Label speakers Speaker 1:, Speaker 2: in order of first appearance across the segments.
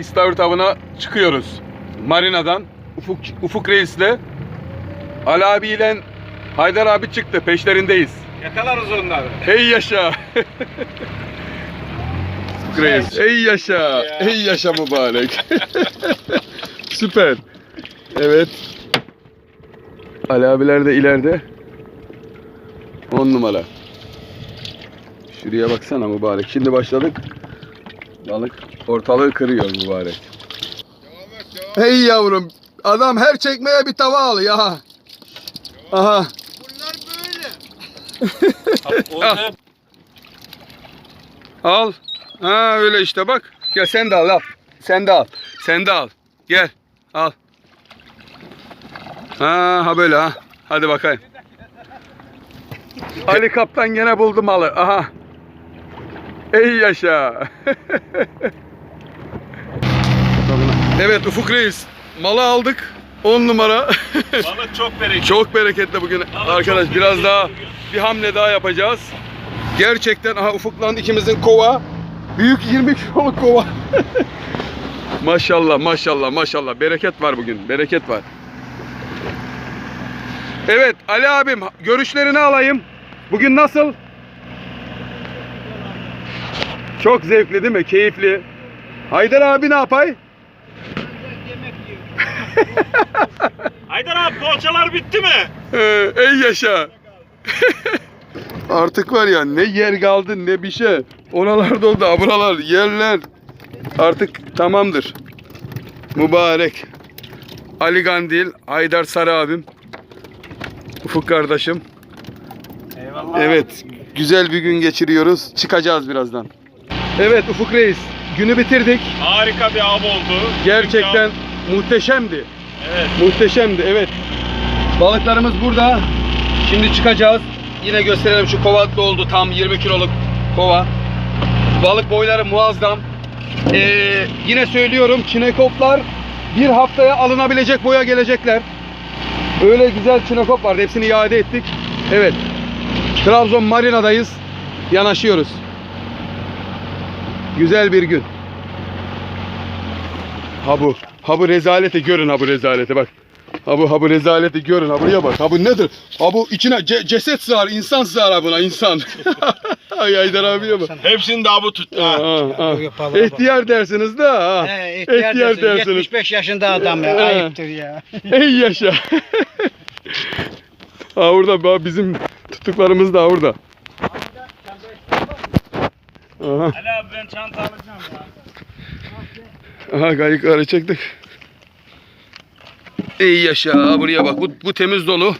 Speaker 1: İstavrit avına çıkıyoruz. Marina'dan Ufuk, Ufuk Reis'le Ali abiyle Haydar abi çıktı. Peşlerindeyiz.
Speaker 2: Yakalarız onları.
Speaker 1: Hey yaşa. Ufuk Reis. Ey yaşa. Ey yaşa mübarek. Süper. Evet. Ali abiler de ileride. 10 numara. Şuraya baksana mübarek. Şimdi başladık. Balık ortalığı kırıyor mübarek. Hey yavrum. Adam her çekmeye bir tava al ya. Aha.
Speaker 2: Orada
Speaker 1: Al. Ha öyle işte bak. Gel sen de al al. Sen de al. Sen de al. Gel. Al. Ha ha böyle ha. Hadi bakayım. Ali Kaptan gene buldu malı. Aha. Ey yaşa. evet Ufuk Reis. Malı aldık. 10 numara.
Speaker 2: balık çok bereketli.
Speaker 1: Çok bereketli bugün arkadaş.
Speaker 2: çok
Speaker 1: Biraz daha
Speaker 2: bugün.
Speaker 1: bir hamle daha yapacağız. Gerçekten aha ufuklan ikimizin kova. Büyük 20 kiloluk kova. maşallah maşallah maşallah. Bereket var bugün. Bereket var. Evet Ali abim görüşlerini alayım. Bugün nasıl? Çok zevkli değil mi? Keyifli. Haydar abi ne yapay?
Speaker 2: Haydar abi poğaçalar bitti mi?
Speaker 1: Ee, ey yaşa. Artık var ya ne yer kaldı ne bir şey. Oralar doldu, buralar, yerler. Artık tamamdır. Mübarek. Ali Gandil, Haydar Sarı abim. Ufuk kardeşim.
Speaker 2: Eyvallah.
Speaker 1: Evet, güzel bir gün geçiriyoruz. Çıkacağız birazdan. Evet Ufuk Reis, günü bitirdik.
Speaker 2: Harika bir av oldu.
Speaker 1: Gerçekten muhteşemdi.
Speaker 2: Evet.
Speaker 1: Muhteşemdi evet. Balıklarımız burada. Şimdi çıkacağız. Yine gösterelim şu kova doldu tam 20 kiloluk kova. Balık boyları muazzam. Ee, yine söylüyorum çinekoplar bir haftaya alınabilecek boya gelecekler. Öyle güzel çinekop vardı. Hepsini iade ettik. Evet. Trabzon Marina'dayız. Yanaşıyoruz. Güzel bir gün. Ha bu. Ha bu rezaleti görün ha bu rezaleti bak. Ha bu, ha bu rezaleti görün ha buraya bak. Ha bu nedir? Ha bu içine ce- ceset sığar, insan sığar buna insan. Ay Haydar abiye bak.
Speaker 2: Hepsini daha bu tuttu.
Speaker 1: Ha,
Speaker 2: ha.
Speaker 1: ha. İhtiyar dersiniz de ha.
Speaker 3: He, ihtiyar,
Speaker 1: İhtiyar
Speaker 3: dersin.
Speaker 1: dersiniz.
Speaker 3: 75 yaşında adam ya. Ayıptır ya.
Speaker 1: Ey yaşa. ha orada bak bizim tuttuklarımız da orada. Aha,
Speaker 2: Ali abi ben çanta alacağım ya.
Speaker 1: aha kayıkları çektik. Ey yaşa buraya bak bu, bu temiz dolu.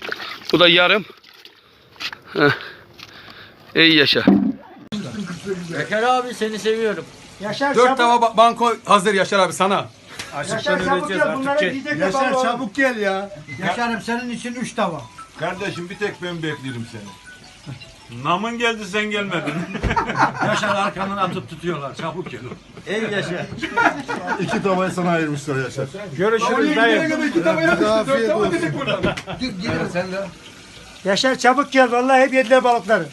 Speaker 1: Bu da yarım. Heh. Ey yaşa.
Speaker 4: Bekar abi seni seviyorum.
Speaker 3: Yaşar
Speaker 1: Dört tava ba- banko hazır Yaşar abi sana.
Speaker 3: Yaşar çabuk gel bunları yiyecek
Speaker 5: Yaşar çabuk gel ya.
Speaker 3: Yaşarım senin için 3 tava.
Speaker 5: Kardeşim bir tek ben beklerim seni.
Speaker 2: Namın geldi sen gelmedin.
Speaker 4: Yaşar arkandan atıp tutuyorlar. Çabuk gel. Ey Yaşar.
Speaker 5: İki tavayı sana ayırmışlar Yaşar.
Speaker 2: Görüşürüz dayı.
Speaker 5: Afiyet olsun.
Speaker 3: Yaşar çabuk gel vallahi hep yediler balıkları.